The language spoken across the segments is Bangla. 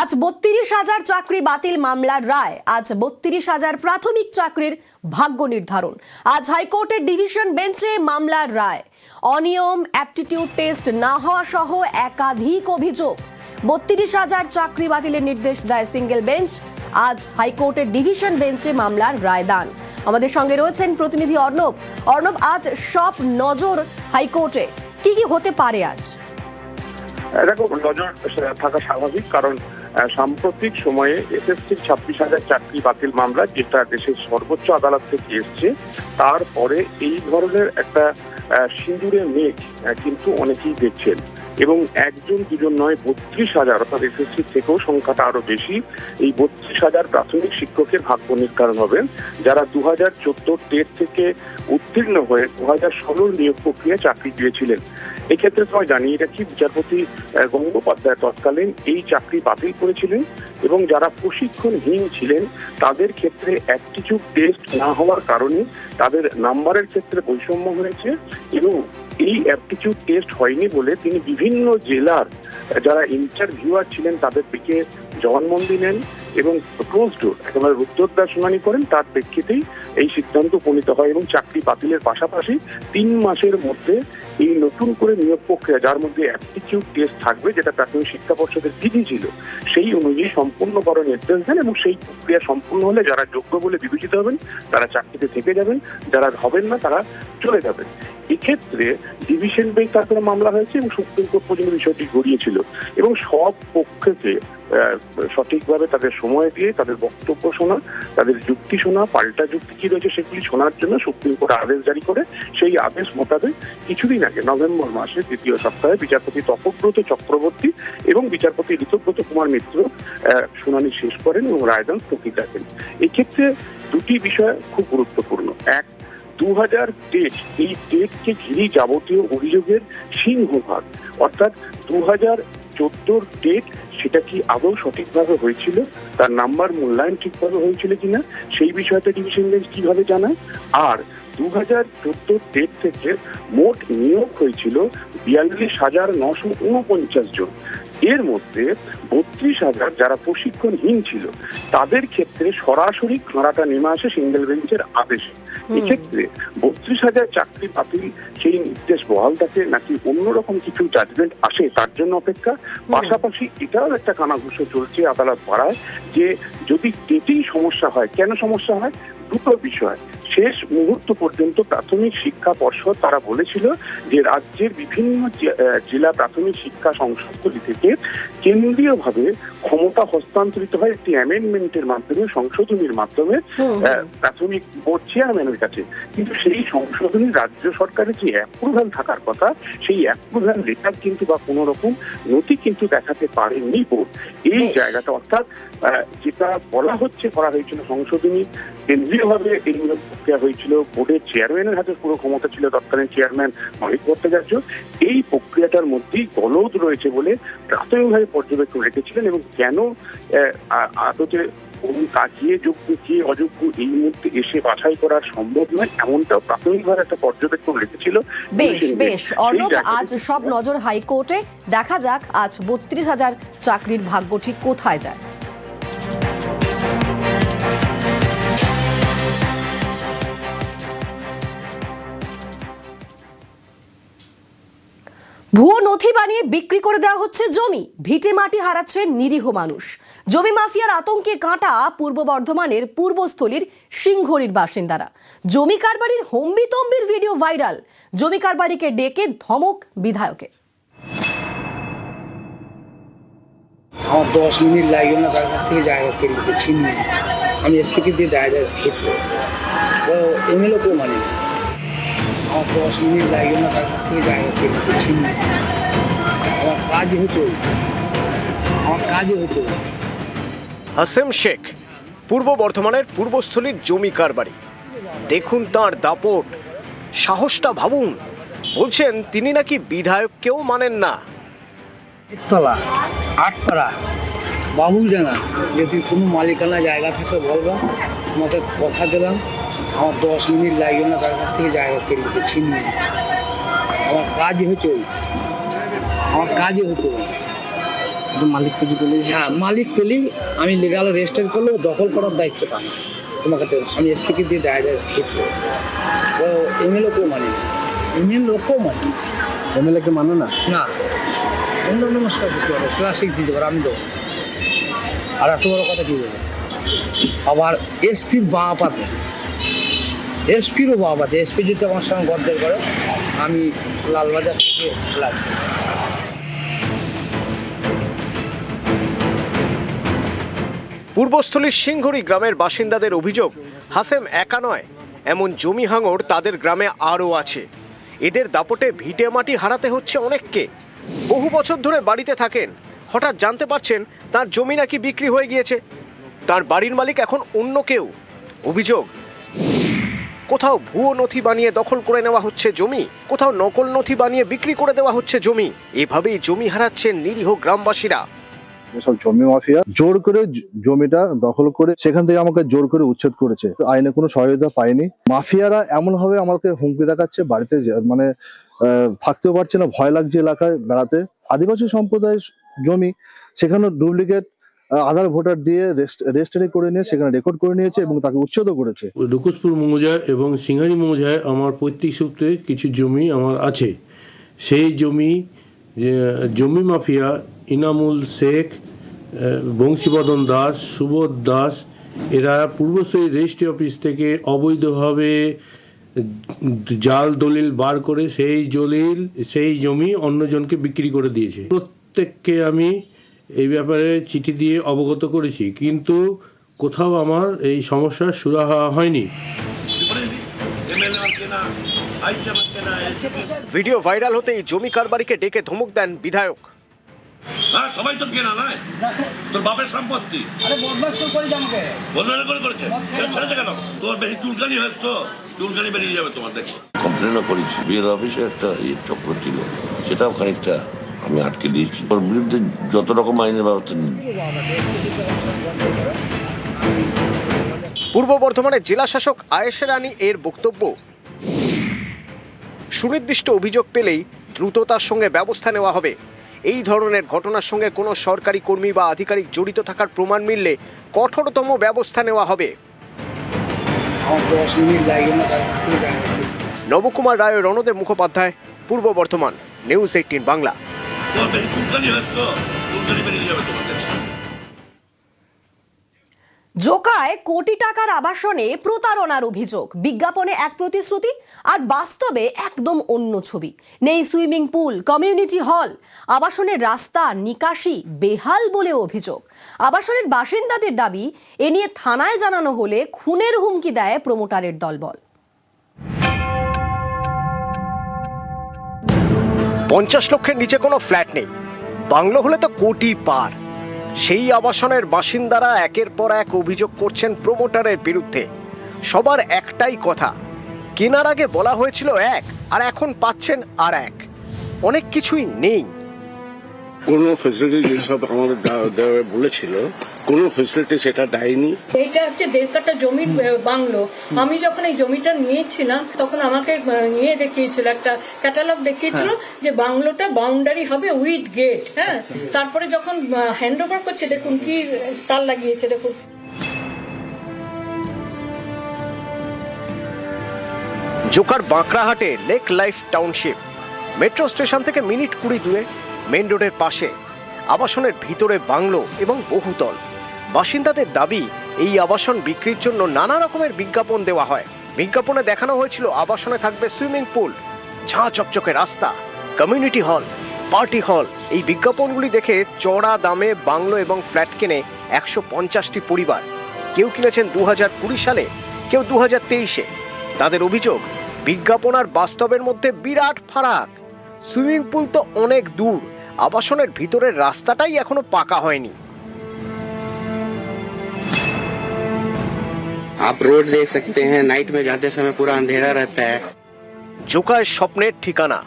আজ বত্রিশ হাজার চাকরি বাতিল মামলার রায়। আজ বত্রিশ হাজার প্রাথমিক চাকরির ভাগ্য নির্ধারণ। আজ হাইকোর্টের ডিভিশন বেঞ্চে মামলার রায়। অনিয়ম, অ্যাপটিটিউড টেস্ট না হওয়া সহ একাধিক অভিযোগ। বত্রিশ হাজার চাকরি বাতিলের নির্দেশ দেয় সিঙ্গেল বেঞ্চ। আজ হাইকোর্টের ডিভিশন বেঞ্চে মামলার রায় দান আমাদের সঙ্গে রয়েছেন প্রতিনিধি অর্ণব। অর্ণব, আজ সব নজর হাইকোর্টে। কি কি হতে পারে আজ? দেখো, নজর থাকা স্বাভাবিক, কারণ সাম্প্রতিক সময়ে এসএসসির ছাব্বিশ হাজার চাকরি বাতিল মামলা যেটা দেশের সর্বোচ্চ আদালত থেকে এসছে, তারপরে এই ধরনের একটা সিঁদুরে মেঘ কিন্তু অনেকেই দেখছেন। এবং একজন, দুজন নয়, বত্রিশ হাজার, অর্থাৎ এসএসসি থেকেও সংখ্যাটা আরও বেশি, এই বত্রিশ হাজার প্রাথমিক শিক্ষকের ভাগ্য নির্ধারণ হবেন, যারা দু হাজার চোদ্দ টেট থেকে উত্তীর্ণ হয়ে দু হাজার ষোলোর নিয়োগ প্রক্রিয়া চাকরি পেয়েছিলেন। এক্ষেত্রে তোমায় জানিয়ে রাখি বিচারপতি গঙ্গোপাধ্যায় তৎকালীন এই চাকরি বাতিল করেছিলেন এবং যারা প্রশিক্ষণহীন ছিলেন, তাদের ক্ষেত্রে অ্যাপটিটিউড টেস্ট না হওয়ার কারণে তাদের নাম্বারের ক্ষেত্রে বৈষম্য হয়েছে এবং এই অ্যাপটিটিউড টেস্ট হয়নি বলে তিনি বিভিন্ন জেলার যারা ইন্টারভিউয়ার ছিলেন তাদের দিকে জবানবন্দি নেন এবং ক্লোজ ডোর একেবারে রুদ্ধদ্বার শুনানি করেন। তার প্রেক্ষিতেই এই সিদ্ধান্ত উপনীত হয় এবং চাকরি বাতিলের পাশাপাশি তিন মাসের মধ্যে এই নতুন করে নিয়োগ প্রক্রিয়া, যার মধ্যে অ্যাপটিটিউড টেস্ট থাকবে, যেটা প্রাথমিক শিক্ষা পর্ষদের বিধি ছিল, সেই অনুযায়ী সম্পূর্ণ করার নির্দেশ দেন এবং সেই প্রক্রিয়া সম্পূর্ণ হলে যারা যোগ্য বলে বিবেচিত হবেন, তারা চাকরিতে থেকে যাবেন, যারা হবেন না তারা চলে যাবেন। এক্ষেত্রে ডিভিশন বেঞ্চ তারপরে মামলা হয়েছে এবং সুপ্রিম কোর্ট পর্যন্ত বিষয়টি গড়িয়েছিল। এবং সব পক্ষকে সঠিকভাবে তাদের সময় দিয়ে তাদের বক্তব্য শোনা, তাদের যুক্তি শোনা, পাল্টা যুক্তি কি রয়েছে সেগুলি শোনার জন্য সুপ্রিম কোর্ট আদেশ জারি করে। সেই আদেশ মোতাবেক কিছুদিন আগে, নভেম্বর মাসে দ্বিতীয় সপ্তাহে বিচারপতি তপব্রত চক্রবর্তী এবং বিচারপতি ঋতব্রত কুমার মিত্র শুনানি শেষ করেন এবং রায়দান স্থগিত রাখেন। এক্ষেত্রে দুটি বিষয় খুব গুরুত্বপূর্ণ। এক দু হাজার টেট এই টেটকে ঘিরে যাবতীয় অভিযোগের সিংহভাগ। অর্থাৎ দু হাজার চোদ্দোর টেট সেটা কি আদৌ সঠিকভাবে হয়েছিল? তার নাম্বার মূল্যায়ন ঠিকভাবে হয়েছিল কিনা? সেই বিষয়টা ডিভিশন বেঞ্চ কীভাবে জানায়? আর দু হাজার চোদ্দোর ডেট থেকে মোট নিয়োগ হয়েছিল বিয়াল্লিশ হাজার নশো উনপঞ্চাশ জন। এর মধ্যে বত্রিশ হাজার যারা প্রশিক্ষণহীন ছিল তাদের ক্ষেত্রে সরাসরি খাঁড়াটা নেমে আসে সিঙ্গেল বেঞ্চের আদেশে। এক্ষেত্রে বত্রিশ হাজার চাকরি বাতিল সেই নির্দেশ বহাল থাকে নাকি অন্যরকম কিছু জাজমেন্ট আসে তার জন্য অপেক্ষা? পাশাপাশি এটাও একটা কানাঘুষো চলছে আদালত পাড়ায় যে যদি ডেটেই সমস্যা হয় কেন সমস্যা হয়? দুটো বিষয়। শেষ মুহূর্ত পর্যন্ত প্রাথমিক শিক্ষা পর্ষদ তারা বলেছিল যে রাজ্যের বিভিন্ন জেলা প্রাথমিক শিক্ষা সংস্থাগুলি থেকে কেন্দ্রীয়ভাবে ক্ষমতা হস্তান্তরিত হয় একটি অ্যামেন্ডমেন্টের মাধ্যমে সংশোধনীর মাধ্যমে প্রাথমিক বোর্ড চেয়ারম্যানের কাছে। কিন্তু সেই সংশোধনী রাজ্য সরকারের যে অ্যাপ্রুভাল থাকার কথা সেই অ্যাপ্রুভাল লেটার কিন্তু বা কোনো রকম নথি কিন্তু দেখাতে পারেনি বোর্ড এই জায়গাটা অর্থাৎ যেটা বলা হচ্ছে করা হয়েছিল সংশোধনী কেন্দ্রীয়ভাবে এই নিয়োগ প্রক্রিয়া হয়েছিল। বোর্ডের চেয়ারম্যানের হাতে পুরো ক্ষমতা ছিল তৎকালীন চেয়ারম্যান অনেক ভট্টাচার্য। এই প্রক্রিয়াটার মধ্যেই গলদ রয়েছে বলে প্রাথমিকভাবে পর্যবেক্ষণ রেখেছিলেন এবং কেন আদতে কোন কাজিয়ে যোগ্য কে অযোগ্য এই মুহূর্তে এসে বাছাই করা সম্ভব নয় এমনটাও প্রাথমিকভাবে একটা পর্যবেক্ষণ রেখেছিল। বেশ বেশ। অর্ণব আজ সব নজর হাইকোর্টে। দেখা যাক আজ বত্রিশ হাজার চাকরির ভাগ্য ঠিক কোথায় যায়। বানিয়ে বিক্রি করে দেওয়া হচ্ছে জমি। ভিটে মাটি হারাচ্ছে নিরীহ মানুষ। জমি মাফিয়ার আতঙ্কে কাঁটা পূর্ব বর্ধমানের পূর্বস্থলীর সিংহরির বাসিন্দারা। জমি কারবারির হম্বিতম্বির ভিডিও ভাইরাল। জমি কারবারিকে ডেকে ধমক বিধায়কের। আমার দশ মিনিট না, তার কাছ থেকে জায়গা আমি দিয়ে এমএলও কেউ মানে? আমার দশ মিনিট না, তার কাছ থেকে জায়গা আমার কাজই হতো আমার কাজই হতো হাসেম শেখ পূর্ব বর্ধমানের পূর্বস্থলীর জমি কারবারি। দেখুন তার দাপট। সাহসটা ভাবুন। বলছেন তিনি নাকি বিধায়ককেও মানেন না। একতলা আটপাড়া বাবুল জানা। যদি কোনো মালিকানা জায়গা থাকে বলবা তোমাকে কথা দিলাম। আমার দশ মিনিট লাগবে না তার কাছ থেকে জায়গা কেড়ে নিতে ছিনিয়ে আমার কাজই হচ্ছে। আমার কাজই হচ্ছে মালিক কিছু করলে হ্যাঁ মালিক পেলেই আমি লিগাল রেজিস্টার করলেও দখল করার দায়িত্ব পান তোমাকে তো আমি এসপিকে দিয়ে দায় ক্ষেত্র তো এমএলও কেউ মানে এমএল লোকও মানে এমএলএ কে মানে না? না। অন্য নমস্কার দিতে পারো ক্লাসিক দিতে পারো আমি দেবো আর এত বড় কথা কি বলব? আবার এসপির বা পাতে এসপিরও বা পাতে এসপি যদি আমার সঙ্গে গদ্দের করে আমি লালবাজার থেকে লাগবে পূর্বস্থলীর সিংহরি গ্রামের বাসিন্দাদের অভিযোগ, হাসেম একা নয়, এমন জমি হাঙর তাদের গ্রামে আরও আছে। এদের দাপটে ভিটে মাটি হারাতে হচ্ছে অনেককে। বহু বছর ধরে বাড়িতে থাকেন, হঠাৎ জানতে পারছেন তার জমি নাকি বিক্রি হয়ে গিয়েছে। তার বাড়ির মালিক এখন অন্য কেউ। অভিযোগ, কোথাও ভুয়ো নথি বানিয়ে দখল করে নেওয়া হচ্ছে জমি, কোথাও নকল নথি বানিয়ে বিক্রি করে দেওয়া হচ্ছে জমি। এভাবেই জমি হারাচ্ছেন নিরীহ গ্রামবাসীরা। সব জমি মাফিয়া জোর করে জমিটা দখল করে সেখান থেকে আমাকে জোর করে উচ্ছেদ করেছে। আইনে কোনো সহায়তা পাইনি। মাফিয়ারা এমন ভাবে আমাকে হুমকি দেখাচ্ছে বাড়িতে মানে থাকতেও পারছে না, ভয় লাগছে এলাকায় বেড়াতে। আদিবাসী সম্প্রদায়ের জমি সেখানে ডুপ্লিকেট আধার, ভোটার দিয়ে রেজিস্ট্রি করে নিয়ে সেখানে রেকর্ড করে নিয়েছে এবং তাকে উচ্ছেদ করেছে। রুকুসপুর মৌজায় এবং সিঙ্গারি মৌজায় আমার পৈতৃক সূত্রে কিছু জমি আমার আছে। সেই জমি যে জমি মাফিয়া ইনামুল শেখ বংশীবদন দাস, সুবোধ দাস, এরা পূর্বশ্রী রেজিস্ট্রি অফিস থেকে অবৈধভাবে জাল, দলিল বার করে সেই দলিল সেই জমি অন্যজনকে বিক্রি করে দিয়েছে। প্রত্যেককে আমি এই ব্যাপারে চিঠি দিয়ে অবগত করেছি, কিন্তু কোথাও আমার এই সমস্যার সুরাহা হয়নি। ভিডিও ভাইরাল হতেই জমি কারবারিকে ডেকে ধমক দেন বিধায়ক। হ্যাঁ সবাই তো কেনা নয়। তোর বাপের সম্পত্তি। বদমাস করে আমাকে। বদলে করে করেছে। ছেড়ে কেন? তোর বেশি চুলকানি হয়েছে তো চুলকানি বেরিয়ে যাবে তোমার দেখছি। কমপ্লেনও করেছি। বিয়ের অফিসে একটা ইয়ে চক্র ছিল। সেটাও খানিকটা আমি আটকে দিয়েছি। ওর বিরুদ্ধে যত রকম আইনের ব্যবস্থা নিই পূর্ব বর্ধমানের জেলা শাসক আয়েশা রানী এর বক্তব্য। সুনির্দিষ্ট অভিযোগ পেলেই দ্রুততার সঙ্গে ব্যবস্থা নেওয়া হবে। এই ধরনের ঘটনার সঙ্গে কোনো সরকারি কর্মী বা আধিকারিক জড়িত থাকার প্রমাণ মিললে কঠোরতম ব্যবস্থা নেওয়া হবে। নবকুমার রায় রণদেব মুখোপাধ্যায়, পূর্ব বর্ধমান, নিউজ এইটিন বাংলা। জোকায় কোটি টাকার আবাসনে প্রতারণার অভিযোগ। বিজ্ঞাপনে এক প্রতিশ্রুতি আর বাস্তবে একদম অন্য ছবি। নেই সুইমিং পুল, কমিউনিটি হল, আবাসনের রাস্তা নিকাশি, বেহাল বলে অভিযোগ। আবাসনের বাসিন্দাদের দাবি, এ নিয়ে থানায় জানানো হলে খুনের হুমকি দেয় প্রমোটারের দলবল। পঞ্চাশ লক্ষের নিচে কোনো ফ্ল্যাট নেই। বাংলো হলে তো কোটি পার। সেই আবাসনের বাসিন্দারা একের পর এক অভিযোগ করছেন প্রমোটারের বিরুদ্ধে। সবার একটাই কথা, কেনার আগে বলা হয়েছিল এক, আর এখন পাচ্ছেন আর এক। অনেক কিছুই নেই। কোনো ফেসিলিটি যেসব আমাদের দেওয়া বলেছিল কোনো ফেসিলিটি সেটা দেয়নি। এইটা হচ্ছে দেড় কাটা জমির বাংলো। আমি যখন এই জমিটা নিয়েছিলাম তখন আমাকে নিয়ে দেখিয়েছিল একটা ক্যাটালগ দেখিয়েছিল যে বাংলোটা বাউন্ডারি হবে উইথ গেট হ্যাঁ? তারপরে যখন হ্যান্ড ওভার করছে দেখুন কি তার লাগিয়েছে দেখুন। জোকার বাঁকড়াহাটে lake life township. Metro station থেকে মিনিট কুড়ি দূরে। মেন রোডের পাশে, আবাসনের ভিতরে বাংলো এবং বহুতল। বাসিন্দাদের দাবি, এই আবাসন বিক্রির জন্য নানা রকমের বিজ্ঞাপন দেওয়া হয়। বিজ্ঞাপনে দেখানো হয়েছিল, আবাসনে থাকবে সুইমিং পুল, ঝাঁ চকচকে রাস্তা, কমিউনিটি হল, পার্টি হল। এই বিজ্ঞাপনগুলি দেখে চড়া দামে বাংলো এবং ফ্ল্যাট কেনে একশো পঞ্চাশটি পরিবার, কেউ কিনেছেন দু হাজার কুড়ি সালে, কেউ দু তেইশে। তাদের অভিযোগ, বিজ্ঞাপন আর বাস্তবের মধ্যে বিরাট ফারাক। সুইমিং পুল তো অনেক দূর আবাসনের ভিতরের রাস্তাটাই এখনো পাকা হয়নি आप रोड देख सकते हैं नाइट में जाते समय पूरा अंधेरा रहता है জোকায় স্বপ্নের ঠিকানা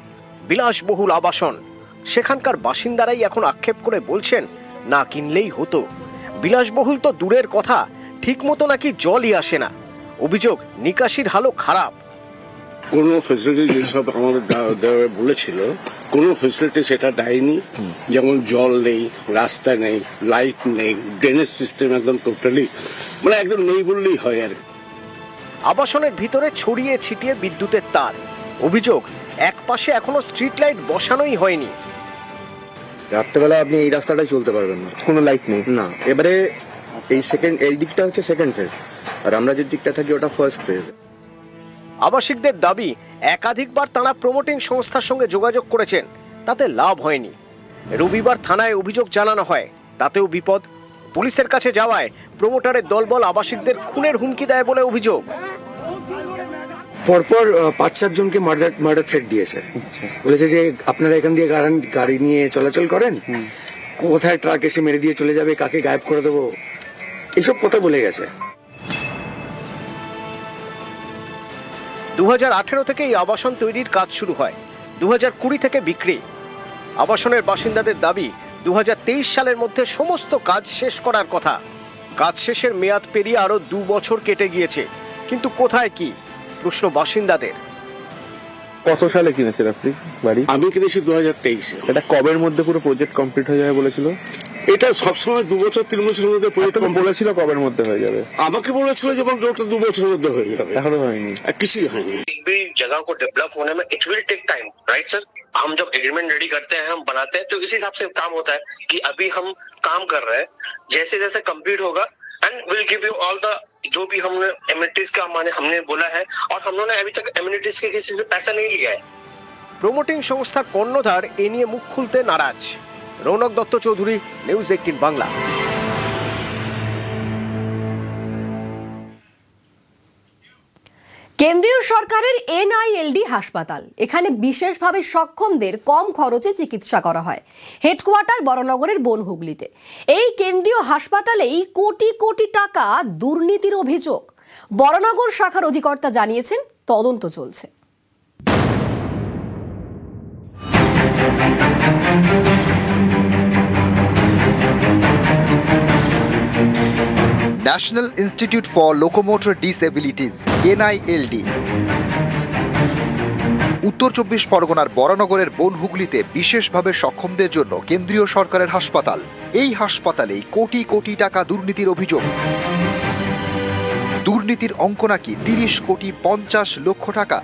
বিলাসবহুল আবাসন সেখানকার বাসিন্দারাই এখন আক্ষেপ করে বলছেন না কিনলেই হতো বিলাসবহুল তো দূরের কথা ঠিক মতো নাকি জলই আসে না অভিযোগ নিকাশির হালও খারাপ কোনো ফেসিলিটি যেসব আমাদের বলেছিল কোনো ফেসিলিটি সেটা দেয়নি। যেমন জল নেই রাস্তা নেই লাইট নেই ড্রেনেজ সিস্টেম একদম টোটালি মানে একদম নেই বললেই হয় আর কি। আবাসনের ভিতরে ছড়িয়ে ছিটিয়ে বিদ্যুতের তার। অভিযোগ এক পাশে এখনও স্ট্রিট লাইট বসানোই হয়নি। রাত্রেবেলা আপনি এই রাস্তাটাই চলতে পারবেন না। কোনো লাইট নেই। না এবারে এই সেকেন্ড এই দিকটা হচ্ছে সেকেন্ড ফেজ আর আমরা যে দিকটা থাকি ওটা ফার্স্ট ফেজ আবাসিকদের দাবি একাধিকবার তারা প্রমোটিং সংস্থার সঙ্গে যোগাযোগ করেছেন তাতে লাভ হয়নি। রবিবার থানায় অভিযোগ জানানো হয় তাতেও বিপদ। পুলিশের কাছে যাওয়ায় প্রমোটারের দলবল আবাসিকদের খুনের হুমকি দেয় বলে অভিযোগ। পরপর পাঁচ সাতজনকে মার্ডার মার্ডার থ্রেট দিয়েছে। বলেছে যে আপনারা এখান দিয়ে গাড়ি- গাড়ি নিয়ে চলাচল করেন কোথায় ট্রাক এসে মেরে দিয়ে চলে যাবে কাকে গায়েব করে দেবো এসব কথা বলে গেছে। দু থেকে এই আবাসন তৈরির কাজ শুরু হয়। দু কুড়ি থেকে বিক্রি। আবাসনের বাসিন্দাদের দাবি দুহাজার তেইশ সালের মধ্যে সমস্ত কাজ শেষ করার কথা। কাজ শেষের মেয়াদ পেরিয়ে আরও দু বছর কেটে গিয়েছে। কিন্তু কোথায় কি? প্রশ্ন বাসিন্দাদের। কত সালে কিনেছেন আপনি বাড়ি? আমি কিনেছি দু হাজার তেইশে। এটা কবের মধ্যে পুরো প্রজেক্ট কমপ্লিট হয়ে যাবে বলেছিল? এটা সবসময় দু বছর তিন বছরের মধ্যে project complete- বলেছিল কবের মধ্যে হয়ে যাবে আমাকে বলেছিল যে বলতো ওটা দু বছরের মধ্যে হয়ে যাবে এখনো হয়নি আর কিছুই হয়নি भी जगह को डेवलप होने में it will take time right sir हम जब एग्रीमेंट रेडी करते हैं हम बनाते हैं तो इसी हिसाब से काम होता है कि अभी हम काम कर रहे हैं जैसे जैसे कंप्लीट होगा and will give you all the जो भी हमने एम्यूनिटीज का माने हमने बोला है और हम लोगों ने अभी तक एम्यूनिटीज के किसी से पैसा नहीं लिया है প্রমোটিং সংস্থার কর্ণধার এ নিয়ে মুখ খুলতে নারাজ রৌনক দত্ত চৌধুরী, নিউজ এইটিন বাংলা। কেন্দ্রীয় সরকারের এনআইএলডি হাসপাতাল। এখানে বিশেষভাবে সক্ষমদের কম খরচে চিকিৎসা করা হয়। হেডকোয়ার্টার বড়নগরের বনহুগলিতে। এই কেন্দ্রীয় হাসপাতালেই কোটি কোটি টাকা দুর্নীতির অভিযোগ। বড়নগর শাখার অধিকর্তা জানিয়েছেন, তদন্ত চলছে। National Institute for Locomotor Disabilities NILD উত্তর চব্বিশ পরগনার বরানগরের বনহুগলিতে বিশেষভাবে সক্ষমদের জন্য কেন্দ্রীয় সরকারের হাসপাতাল। এই হাসপাতালেই কোটি কোটি টাকা দুর্নীতির অভিযোগ। দুর্নীতির অঙ্ক নাকি তিরিশ কোটি পঞ্চাশ লক্ষ টাকা?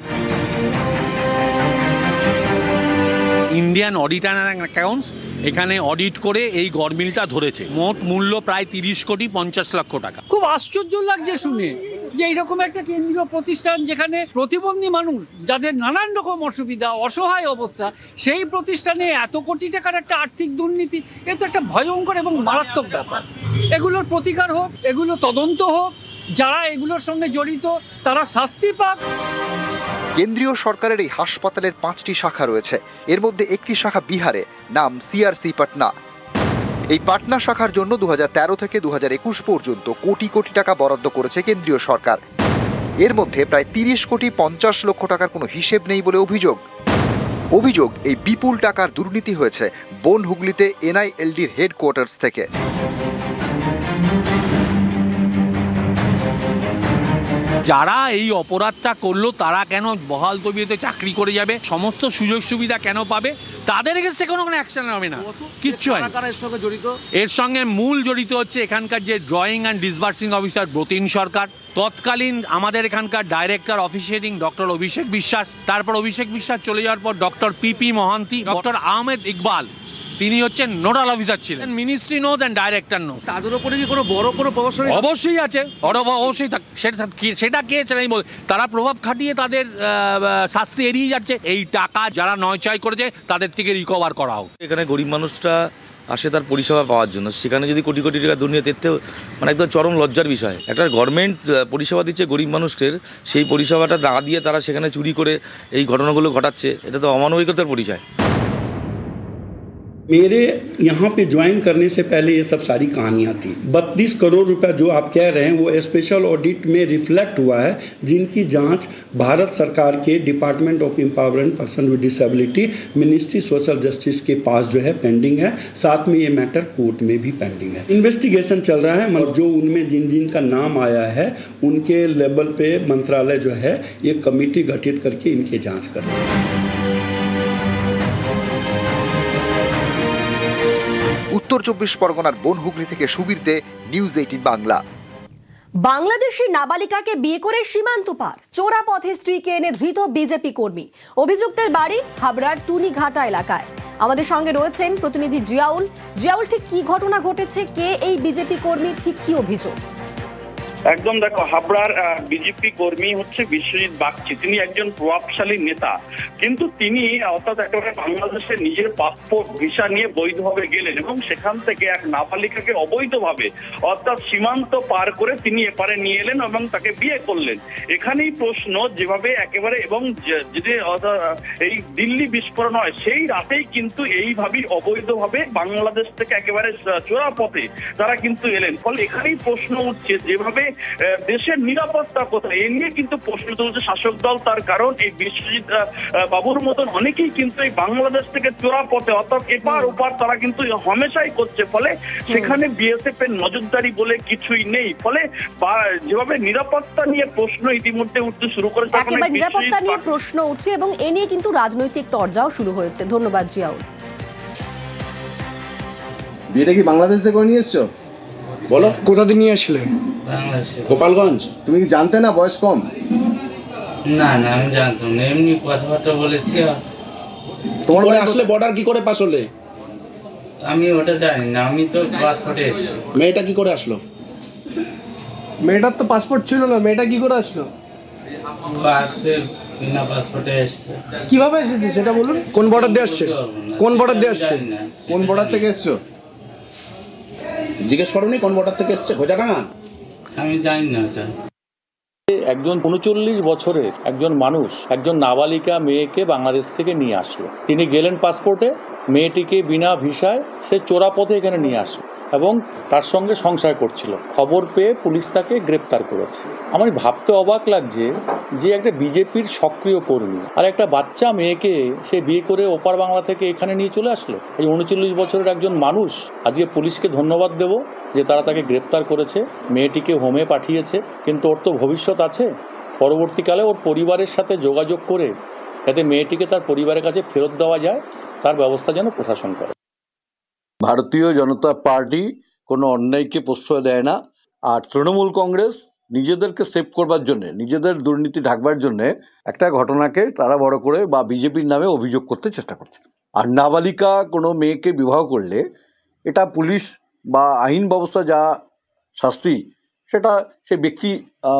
ইন্ডিয়ান অডিটার অ্যাকাউন্টস এখানে অডিট করে এই গরমিলটা ধরেছে। মোট মূল্য প্রায় তিরিশ কোটি পঞ্চাশ লক্ষ টাকা। খুব আশ্চর্য লাগছে শুনে যে এইরকম একটা কেন্দ্রীয় প্রতিষ্ঠান যেখানে প্রতিবন্ধী মানুষ যাদের নানান রকম অসুবিধা অসহায় অবস্থা সেই প্রতিষ্ঠানে এত কোটি টাকার একটা আর্থিক দুর্নীতি এ তো একটা ভয়ঙ্কর এবং মারাত্মক ব্যাপার। এগুলোর প্রতিকার হোক এগুলো তদন্ত হোক যারা এগুলোর সঙ্গে জড়িত তারা শাস্তি পাক। কেন্দ্রীয় সরকারের এই হাসপাতালের পাঁচটি শাখা রয়েছে। এর মধ্যে একটি শাখা বিহারে, নাম সিআরসি পাটনা। এই পাটনা শাখার জন্য দু হাজার তেরো থেকে দু হাজার একুশ পর্যন্ত কোটি কোটি টাকা বরাদ্দ করেছে কেন্দ্রীয় সরকার। এর মধ্যে প্রায় তিরিশ কোটি পঞ্চাশ লক্ষ টাকার কোনো হিসেব নেই বলে অভিযোগ। অভিযোগ, এই বিপুল টাকার দুর্নীতি হয়েছে বন হুগলিতে এনআইএলডির হেডকোয়ার্টার্স থেকে। যারা এই অপরাধটা করল তারা কেন বহাল তবিয়তে চাকরি করে যাবে? সমস্ত সুযোগ সুবিধা কেন পাবে? তাদের এগেস্টে কোনো কোনো অ্যাকশন হবে না। কিচ্ছু হয় এর সঙ্গে মূল জড়িত হচ্ছে এখানকার যে drawing and disbursing officer Bratin Sarkar. তৎকালীন আমাদের এখানকার ডাইরেক্টর অফিসিয়েটিং ডক্টর অভিষেক বিশ্বাস তারপর অভিষেক বিশ্বাস চলে যাওয়ার পর doctor P P Mohanty doctor Ahmed Iqbal তিনি হচ্ছেন নোডাল অফিসার ছিলেন। Ministry knows and director knows তাদের উপরে কি কোনো বড় কোনো প্রভাবশালী অবশ্যই আছে। অরব অবশ্যই সেটা কি- সেটা কে আমি বল তারা প্রভাব খাটিয়ে তাদের শাস্তি এড়িয়ে যাচ্ছে। এই টাকা যারা নয় নয়চয় করেছে তাদের থেকে রিকভার করা হোক। এখানে গরিব মানুষটা আসে তার পরিষেবা পাওয়ার জন্য। সেখানে যদি কোটি কোটি টাকা দুর্নীতি দেখতে মানে একদম চরম লজ্জার বিষয়। একটা গভর্নমেন্ট পরিষেবা দিচ্ছে গরিব মানুষদের। সেই পরিষেবাটা না দিয়ে তারা সেখানে চুরি করে এই ঘটনাগুলো ঘটাচ্ছে। এটা তো অমানবিকতার পরিচয়। मेरे यहाँ पे ज्वाइन करने से पहले ये सब सारी कहानियाँ थी। बत्तीस करोड़ रुपया जो आप कह रहे हैं, वो स्पेशल ऑडिट में रिफ्लेक्ट हुआ है, जिनकी जाँच भारत सरकार के department of empowerment person with disability ministry social justice के पास जो है पेंडिंग है। साथ में ये मैटर कोर्ट में भी पेंडिंग है। इन्वेस्टिगेशन चल रहा है मतलब जो उनमें जिन जिन का नाम आया है, उनके लेवल पे मंत्रालय जो है, ये कमेटी गठित करके इनकी जाँच कर रहा है। উত্তর চব্বিশ পরগনার বনহুগলি থেকে সুবীর দে নিউজ এইটিন বাংলা। বাংলাদেশি নাবালিকাকে বিয়ে করে সীমান্ত পার। চোরা পথে স্ত্রীকে এনে ধৃত বিজেপি কর্মী। অভিযুক্তের বাড়ি হাবড়ার টুনিঘাটা এলাকায়। আমাদের সঙ্গে রয়েছেন প্রতিনিধি জিয়াউল। জিয়াউল, ঠিক কি ঘটনা ঘটেছে? কে এই বিজেপি কর্মী? ঠিক কি অভিযোগ? একদম দেখো, হাবড়ার বিজেপি কর্মী হচ্ছে বিশ্বজিৎ বাগচি। তিনি একজন প্রভাবশালী নেতা। কিন্তু তিনি অর্থাৎ একেবারে বাংলাদেশে নিজের পাসপোর্ট, ভিসা নিয়ে বৈধভাবে গেলেন এবং সেখান থেকে এক নাবালিকাকে অবৈধভাবে, অর্থাৎ সীমান্ত পার করে তিনি এপারে নিয়ে এলেন এবং তাকে বিয়ে করলেন। এখানেই প্রশ্ন, যেভাবে একেবারে এবং যদি এই দিল্লি বিস্ফোরণ হয়, সেই রাতেই কিন্তু এইভাবেই অবৈধভাবে বাংলাদেশ থেকে একেবারে চোরা পথে তারা কিন্তু এলেন। ফলে এখানেই প্রশ্ন উঠছে, যেভাবে দেশের নিরাপত্তা কোথায়? এ নিয়ে কিন্তু প্রশ্ন তুলছে শাসক দল তার কারণ এই বিশ্বজিৎ বাবুর মতন অনেকেই কিন্তু এই বাংলাদেশ থেকে চোরা পথে অর্থাৎ এপার ওপার তারা কিন্তু হমেশাই করছে। ফলে সেখানে বিএসএফ এর নজরদারি বলে কিছুই নেই। ফলে বা- যেভাবে নিরাপত্তা নিয়ে প্রশ্ন ইতিমধ্যে উঠতে শুরু এই একেবারে নিরাপত্তা নিয়ে প্রশ্ন উঠছে এবং এ নিয়ে কিন্তু রাজনৈতিক তরজাও শুরু হয়েছে। ধন্যবাদ জিয়াউল। বিয়েটা কি বাংলাদেশ থেকে নিয়ে এসছো? বলো। কোথা দিয়ে নিয়ে আসলে? গোপালগঞ্জ। তুমি কি জানতে না বয়স কম? না না আমি জানতাম না। এমনি কথাবার্তা বলেছি আর। তোমার বাড়ি আসলে বর্ডার কি করে পাস হলে? আমি ওটা জানি না আমি তো পাসপোর্টে এসেছি। মেয়েটা কি করে আসলো? মেয়েটার তো পাসপোর্ট ছিল না মেয়েটা কি করে আসলো? আসছে বিনা পাসপোর্টে এসছে। কীভাবে এসেছে সেটা বলুন। কোন বর্ডার দিয়ে আসছে? কোন বর্ডার দিয়ে আসছে? কোন বর্ডার থেকে এসছো? জিজ্ঞেস করনি কোন বর্ডার থেকে এসছে? খোঁজাডাঙ্গা আমি জানি না এটা। একজন উনচল্লিশ বছরের একজন মানুষ একজন নাবালিকা মেয়েকে বাংলাদেশ থেকে নিয়ে আসলো। তিনি গেলেন পাসপোর্টে মেয়েটিকে বিনা ভিসায় সে চোরাপথে এখানে নিয়ে আসলো। এবং তার সঙ্গে সংসার করছিল। খবর পেয়ে পুলিশ তাকে গ্রেপ্তার করেছে। আমার ভাবতে অবাক লাগছে যে একটা বিজেপির সক্রিয় কর্মী আর একটা বাচ্চা মেয়েকে সে বিয়ে করে ওপার বাংলা থেকে এখানে নিয়ে চলে আসলো। এই উনচল্লিশ বছরের একজন মানুষ আজকে পুলিশকে ধন্যবাদ দেব যে তারা তাকে গ্রেপ্তার করেছে। মেয়েটিকে হোমে পাঠিয়েছে। কিন্তু ওর তো ভবিষ্যৎ আছে। পরবর্তীকালে ওর পরিবারের সাথে যোগাযোগ করে যাতে মেয়েটিকে তার পরিবারের কাছে ফেরত দেওয়া যায়, তার ব্যবস্থা যেন প্রশাসন করে। ভারতীয় জনতা পার্টি কোনো অন্যায়কে প্রশ্রয় দেয় না। আর তৃণমূল কংগ্রেস নিজেদেরকে সেভ করবার জন্য, নিজেদের দুর্নীতি ঢাকবার জন্য একটা ঘটনাকে তারা বড় করে বা বিজেপির নামে অভিযোগ করতে চেষ্টা করছে। আর নাবালিকা কোনো মেয়েকে বিবাহ করলে এটা পুলিশ বা আইন ব্যবস্থা যা শাস্তি, সেটা সে ব্যক্তি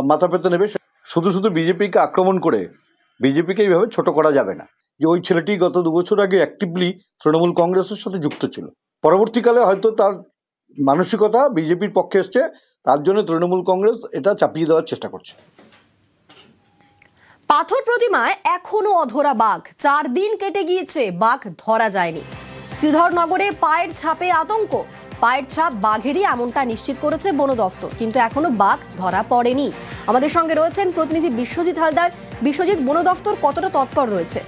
মাথা পেতে নেবে। শুধু শুধু বিজেপিকে আক্রমণ করে বিজেপিকে এইভাবে ছোট করা যাবে না। যে ওই ছেলেটি গত দু বছর আগে অ্যাক্টিভলি তৃণমূল কংগ্রেসের সাথে যুক্ত ছিল। পরবর্তীকালে হয়তো তার মানসিকতা বিজেপির পক্ষে এসছে, তার জন্য তৃণমূল কংগ্রেস এটা চাপিয়ে দেওয়ার চেষ্টা করছে। পাথর প্রতিমায় এখনও অধরা বাঘ। চার দিন কেটে গিয়েছে, বাঘ ধরা যায়নি। শ্রীধরনগরে পায়ের ছাপে আতঙ্ক। পায়ের ছাপ বাঘেরই এমনটা নিশ্চিত করেছে বন দফতর, কিন্তু এখনও বাঘ ধরা পড়েনি। আমাদের সঙ্গে রয়েছেন প্রতিনিধি বিশ্বজিৎ হালদার। বিশ্বজিৎ, বন দফতর কতটা তৎপর রয়েছে?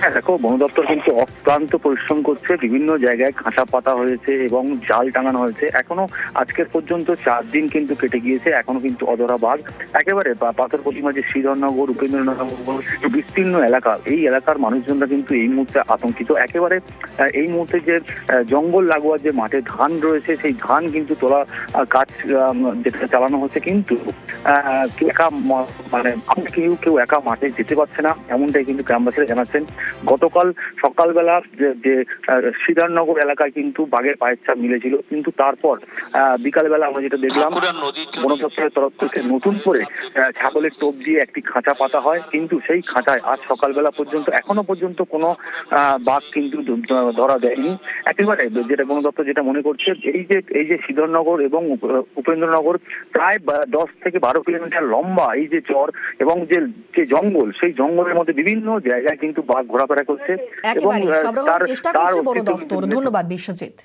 হ্যাঁ দেখো, বন দপ্তর কিন্তু অক্লান্ত পরিশ্রম করছে, বিভিন্ন জায়গায় খাঁচা পাতা হয়েছে এবং জাল টাঙানো হয়েছে। এখনও আজকের পর্যন্ত চার দিন কিন্তু কেটে গিয়েছে, এখনও কিন্তু অধরা বাঘ। একেবারে পাথর প্রতিমা যে শ্রীধরনগর, উপেন্দ্রনগর বিস্তীর্ণ এলাকা, এই এলাকার মানুষজনরা কিন্তু এই মুহূর্তে আতঙ্কিত। একেবারে এই মুহূর্তে যে জঙ্গল লাগোয়া যে মাঠে ধান রয়েছে, সেই ধান কিন্তু তোলা কাজ যেটা চালানো হচ্ছে কিন্তু একা মানে কেউ কেউ একা মাঠে যেতে পারছে না, এমনটাই কিন্তু গ্রামবাসীরা জানাচ্ছেন। গতকাল সকালবেলা যে সিদ্ধারনগর এলাকায় কিন্তু বাঘের পায়ের ছাপ মিলেছিল। কিন্তু তারপর বিকালবেলা আমরা যেটা দেখলাম বনদপ্তরের তরফ থেকে নতুন করে ছাগলের টোপ দিয়ে একটি খাঁচা পাতা হয়। কিন্তু সেই খাঁচায় আজ সকালবেলা পর্যন্ত এখনও পর্যন্ত কোনো বাঘ কিন্তু ধরা দেয়নি। একেবারে যেটা বনদপ্তর যেটা মনে করছে এই যে এই যে সিদ্ধরনগর এবং উপেন্দ্রনগর প্রায় দশ থেকে বারো কিলোমিটার লম্বা এই যে চর এবং যে জঙ্গল সেই জঙ্গলের মধ্যে বিভিন্ন জায়গায় কিন্তু বাঘ ঘোরাফেরা করছে এবং তার চেষ্টা করছে বড় দপ্তর। ধন্যবাদ বিশ্বজিৎ।